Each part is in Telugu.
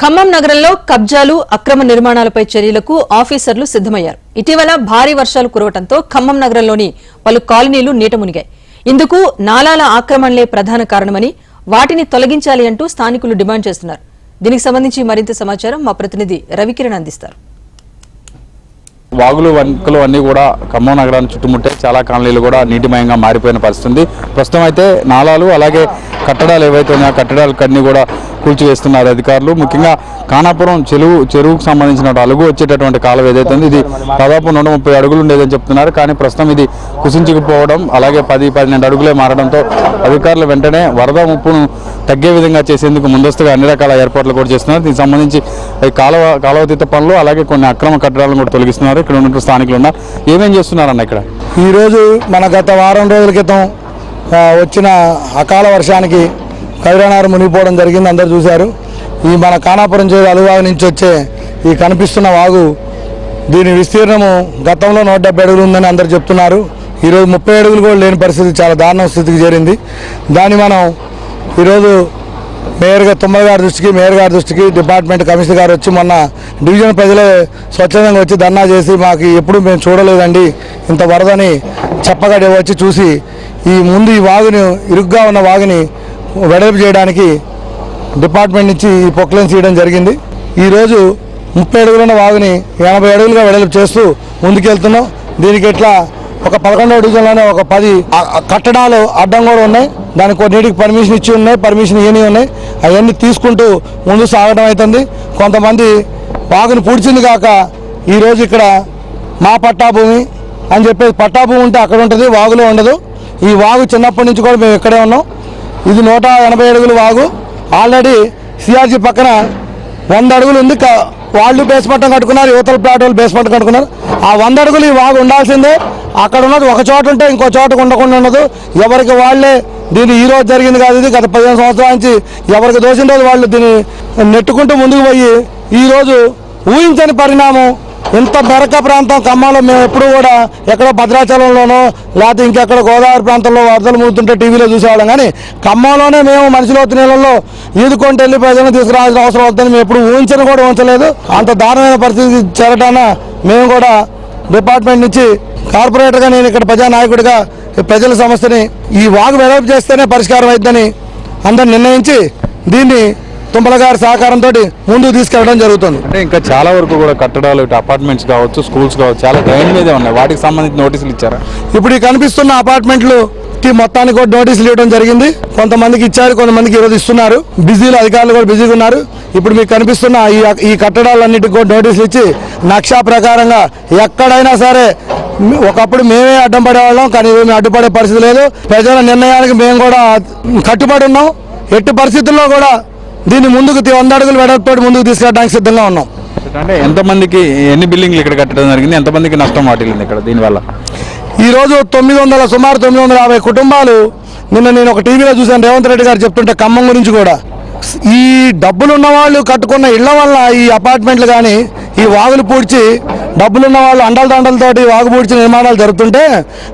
ఖమ్మం నగరంలో కబ్జాలు అక్రమ నిర్మాణాలపై చర్యలకు ఆఫీసర్లు సిద్దమయ్యారు ఇటీవల భారీ వర్షాలు కురవడంతో ఖమ్మం నగరంలోని పలు కాలనీలు నీట మునిగాయి. ఇందుకు నాలాల ఆక్రమణలే ప్రధాన కారణమని వాటిని తొలగించాలి అంటూ స్థానికులు డిమాండ్ చేస్తున్నారు. దీనికి సంబంధించి మరింత సమాచారం మా ప్రతినిధి రవికిరణ్ అందిస్తారు. వాగులు వంకలు అన్ని కూడా ఖమ్మం నగరాన్ని చుట్టుముట్టే చాలా కాలనీలు కూడా నీటిమయంగా మారిపోయిన పరిస్థితి ఉంది ప్రస్తుతం అయితే నాలాలు అలాగే కట్టడాలు ఏవైతే ఉన్నాయో ఆ కట్టడాలు కన్నీ కూడా కూల్చివేస్తున్నారు అధికారులు. ముఖ్యంగా కానాపురం చెరువు చెరువుకు సంబంధించిన అలుగు వచ్చేటటువంటి కాలం ఏదైతే ఉంది ఇది దాదాపు నూట ముప్పై అడుగులు ఉండేదని చెప్తున్నారు. కానీ ప్రస్తుతం ఇది కుసించుకుపోవడం అలాగే పది పన్నెండు అడుగులే మారడంతో అధికారులు వెంటనే వరద ముప్పును తగ్గే విధంగా చేసేందుకు ముందస్తుగా అన్ని రకాల ఏర్పాట్లు కూడా చేస్తున్నారు. దీనికి సంబంధించి కాలవ కాలువ కాలువతీత పనులు అలాగే కొన్ని అక్రమ కట్టడాలను కూడా తొలగిస్తున్నారు. ఇక్కడ ఉన్నటువంటి స్థానికులు ఉన్నారు. ఏమేం చేస్తున్నారన్న ఇక్కడ? ఈరోజు మన గత వారం రోజుల క్రితం వచ్చిన అకాల వర్షానికి కవిరానారు మునిగిపోవడం జరిగింది అందరు చూశారు. ఈ మన కానాపురం చేరు అలువాగు నుంచి వచ్చే ఈ కనిపిస్తున్న వాగు దీని విస్తీర్ణము గతంలో నూట డెబ్బై అడుగులు ఉందని అందరు చెప్తున్నారు. ఈరోజు ముప్పై అడుగులు కూడా లేని పరిస్థితి చాలా దారుణ స్థితికి చేరింది. దాన్ని మనం ఈరోజు మేయర్ గారు తుమ్మల గారి దృష్టికి మేయర్ గారి దృష్టికి డిపార్ట్మెంట్ కమిషనర్ గారు వచ్చి మొన్న డివిజన్ ప్రజలే స్వచ్ఛందంగా వచ్చి ధర్నా చేసి మాకు ఎప్పుడు మేము చూడలేదండి ఇంత వరదని చెప్పగా వచ్చి చూసి ఈ ముందు ఈ వాగుని ఇరుగ్గా ఉన్న వాగుని వెడల్పు చేయడానికి డిపార్ట్మెంట్ నుంచి ఈ పొక్లైన్ చేయడం జరిగింది. ఈరోజు ముప్పై అడుగులున్న వాగుని ఎనభై అడుగులుగా వెడల్పు చేస్తూ ముందుకెళ్తున్నాం. దీనికి ఎట్లా ఒక పదకొండవ డివిజన్లోనే ఒక పది కట్టడాలు అడ్డం కూడా ఉన్నాయి. దానికి కొన్నిటికి పర్మిషన్ ఇచ్చి ఉన్నాయి పర్మిషన్ ఇవన్నీ ఉన్నాయి. అవన్నీ తీసుకుంటూ ముందు సాగడం అవుతుంది కొంతమంది వాగుని పూడ్చింది కాక ఈరోజు ఇక్కడ మా పట్టా భూమి అని చెప్పేసి పట్టా భూమి ఉంటే అక్కడ ఉంటుంది వాగులో ఉండదు. ఈ వాగు చిన్నప్పటి నుంచి కూడా మేము ఇక్కడే ఉన్నాం. ఇది నూట ఎనభై అడుగుల వాగు. ఆల్రెడీ సిఆర్జీ పక్కన వంద అడుగులు ఉంది. క- వాళ్ళు బేస్మెంట్ కట్టుకున్నారు యువతల ప్లాట్ వాళ్ళు బేస్మెంట్ కట్టుకున్నారు. ఆ వంద అడుగులు ఈ వాగు ఉండాల్సిందే. అక్కడ ఉన్నది ఒక చోట ఉంటే ఇంకో చోట ఉండకుండా ఉండదు. ఎవరికి వాళ్ళే దీన్ని ఈ రోజు జరిగింది కాదు ఇది గత పదిహేను సంవత్సరాల నుంచి ఎవరికి దోచిన రోజు వాళ్ళు దీన్ని నెట్టుకుంటూ ముందుకు పోయి ఈరోజు ఊహించని పరిణామం ఇంత మెరక ప్రాంతం ఖమ్మంలో మేము ఎప్పుడు కూడా ఎక్కడో భద్రాచలంలోనో లేకపోతే ఇంకెక్కడ గోదావరి ప్రాంతంలో వరదలు మూతుంటే టీవీలో చూసేవాళ్ళం. కానీ ఖమ్మంలోనే మేము మనిషిలో నీళ్ళల్లో ఈదుకొని వెళ్ళి ప్రజలను తీసుకురావాల్సిన అవసరం వద్దని మేము ఎప్పుడు ఊహించని కూడా ఊహించలేదు. అంత దారుణమైన పరిస్థితి చేరటాన మేము కూడా డిపార్ట్మెంట్ నుంచి కార్పొరేటర్గా నేను ఇక్కడ ప్రజానాయకుడిగా ప్రజల సమస్యని ఈ వాగు వెడల్పు చేస్తేనే పరిష్కారం అవుతుందని అందరు నిర్ణయించి దీన్ని తుమ్మల గారి సహకారంతో ముందుకు తీసుకెళ్ళడం జరుగుతుంది. అంటే ఇంకా చాలా వరకు కూడా కట్టడాలు అపార్ట్మెంట్స్ కావచ్చు స్కూల్స్ కావచ్చు చాలా డ్రైన్ మీదే ఉన్నాయి. వాటికి సంబంధించి నోటీసులు ఇచ్చారా? ఇప్పుడు ఈ కనిపిస్తున్న అపార్ట్మెంట్లు మొత్తానికి కూడా నోటీసులు ఇవ్వడం జరిగింది. కొంతమందికి ఇచ్చారు కొంతమందికి ఈరోజు ఇస్తున్నారు. బిజీలు అధికారులు కూడా బిజీగా ఉన్నారు. ఇప్పుడు మీకు కనిపిస్తున్న ఈ ఈ కట్టడాలన్నిటికి కూడా నోటీసులు ఇచ్చి నక్షా ప్రకారంగా ఎక్కడైనా సరే ఒకప్పుడు మేమే అడ్డం పడేవాళ్ళం కానీ మేము అడ్డుపడే పరిస్థితి లేదు. ప్రజల నిర్ణయానికి మేము కూడా కట్టుబడి ఉన్నాం. ఎట్టి పరిస్థితుల్లో కూడా దీన్ని ముందుకు వంద అడుగులు వెడల్పుతోటి ముందుకు తీసుకెళ్ళడానికి సిద్ధంగా ఉన్నాం. అంటే ఎంతమందికి ఎన్ని బిల్డింగ్లు ఇక్కడ కట్టడం జరిగింది? ఎంతమందికి నష్టం వాటిల్లింది ఇక్కడ దీనివల్ల? ఈరోజు తొమ్మిది వందల సుమారు తొమ్మిది వందల యాభై కుటుంబాలు నిన్న నేను ఒక టీవీలో చూశాను రేవంత్ రెడ్డి గారు చెప్తుంటే ఖమ్మం గురించి కూడా. ఈ డబ్బులు ఉన్న వాళ్ళు కట్టుకున్న ఇళ్ళ వల్ల ఈ అపార్ట్మెంట్లు కానీ ఈ వాగులు పూడ్చి డబ్బులున్న వాళ్ళు అండల దండలతోటి వాగు పూడ్చి నిర్మాణాలు జరుగుతుంటే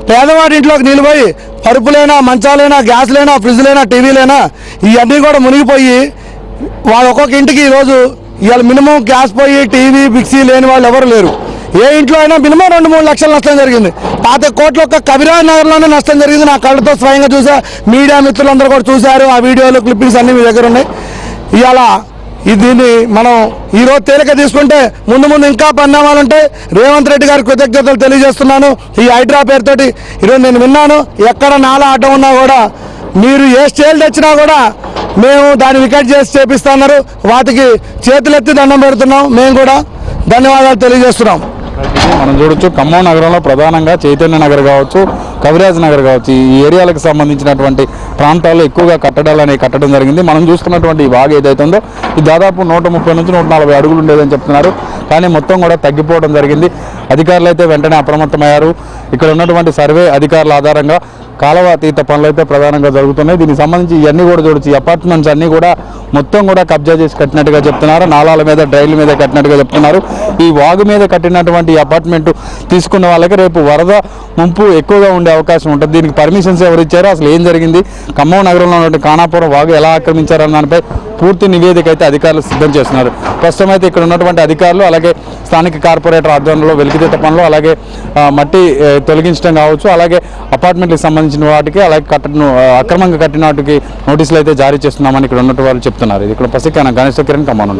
పేదవాడి ఇంట్లోకి నిలిపోయి పరుపులైనా మంచాలైనా గ్యాస్లైనా ఫ్రిడ్జ్లైనా టీవీలైనా ఇవన్నీ కూడా మునిగిపోయి వాళ్ళ ఒక్కొక్క ఇంటికి ఈరోజు ఇవాళ మినిమం గ్యాస్ పోయి టీవీ మిక్సీ లేని వాళ్ళు ఎవరు లేరు. ఏ ఇంట్లో అయినా మినిమం రెండు మూడు లక్షల నష్టం జరిగింది. పాత కోట్ల ఒక్క కవిరాజ్ నగర్లోనే నష్టం జరిగింది. నా కళ్ళతో స్వయంగా చూసా. మీడియా మిత్రులందరూ కూడా చూశారు. ఆ వీడియోలు క్లిప్పింగ్స్ అన్నీ మీ దగ్గర ఉన్నాయి. ఇవాళ ఈ దీన్ని మనం ఈరోజు తేలిక తీసుకుంటే ముందు ముందు ఇంకా పరిణామాలు రేవంత్ రెడ్డి గారి కృతజ్ఞతలు తెలియజేస్తున్నాను ఈ హైడ్రా పేరుతోటి. ఈరోజు నేను విన్నాను. ఎక్కడ నాలా అడ్డం ఉన్నా కూడా మీరు ఏ స్టేల్ తెచ్చినా కూడా మేము దాన్ని వికెట్ చేసి చేపిస్తున్నారు వాటికి చేతులెత్తి దండం పెడుతున్నాం. మేము కూడా ధన్యవాదాలు తెలియజేస్తున్నాం. మనం చూడొచ్చు ఖమ్మం నగరంలో ప్రధానంగా చైతన్య నగర్ కావచ్చు కవిరాజ్ నగర్ కావచ్చు ఈ ఏరియాలకు సంబంధించినటువంటి ప్రాంతాల్లో ఎక్కువగా కట్టడాలు అనేవి కట్టడం జరిగింది. మనం చూస్తున్నటువంటి ఈ వాగు ఏదైతే ఉందో ఇది దాదాపు నూట ముప్పై నుంచి నూట నలభై అడుగులు ఉండేదని చెప్తున్నారు. కానీ మొత్తం కూడా తగ్గిపోవడం జరిగింది. అధికారులు అయితే వెంటనే అప్రమత్తమయ్యారు. ఇక్కడ ఉన్నటువంటి సర్వే అధికారుల ఆధారంగా కాలువ అతీత పనులు అయితే ప్రధానంగా జరుగుతున్నాయి. దీనికి సంబంధించి ఇవన్నీ కూడా చూడొచ్చు. అపార్ట్మెంట్స్ అన్నీ కూడా మొత్తం కూడా కబ్జా చేసి కట్టినట్టుగా చెప్తున్నారు. నాలాల మీద డ్రైన్ల మీద కట్టినట్టుగా చెప్తున్నారు. ఈ వాగు మీద కట్టినటువంటి అపార్ట్మెంట్ తీసుకున్న వాళ్ళకి రేపు వరద ముంపు ఎక్కువగా ఉండే అవకాశం ఉంటుంది. దీనికి పర్మిషన్స్ ఎవరు ఇచ్చారో అసలు ఏం జరిగింది? ఖమ్మం నగరంలో ఉన్నటువంటి కానాపురం వాగు ఎలా ఆక్రమించారన్న దానిపై పూర్తి నివేదిక అయితే అధికారులు సిద్ధం చేస్తున్నారు. ప్రస్తుతం అయితే ఇక్కడ ఉన్నటువంటి అధికారులు అలాగే స్థానిక కార్పొరేటర్ ఆధ్వర్యంలో వెలికితీత పనులు అలాగే మట్టి తొలగించడం కావచ్చు అలాగే అపార్ట్మెంట్లకు సంబంధించిన వాటికి అలాగే కట్టను అక్రమంగా కట్టిన వాటికి నోటీసులు అయితే జారీ చేస్తున్నామని ఇక్కడ ఉన్నటువంటి వాళ్ళు చెప్తున్నారు. ఇది ఇక్కడ పసికాన గణేష్ కిరణ్ కమాన్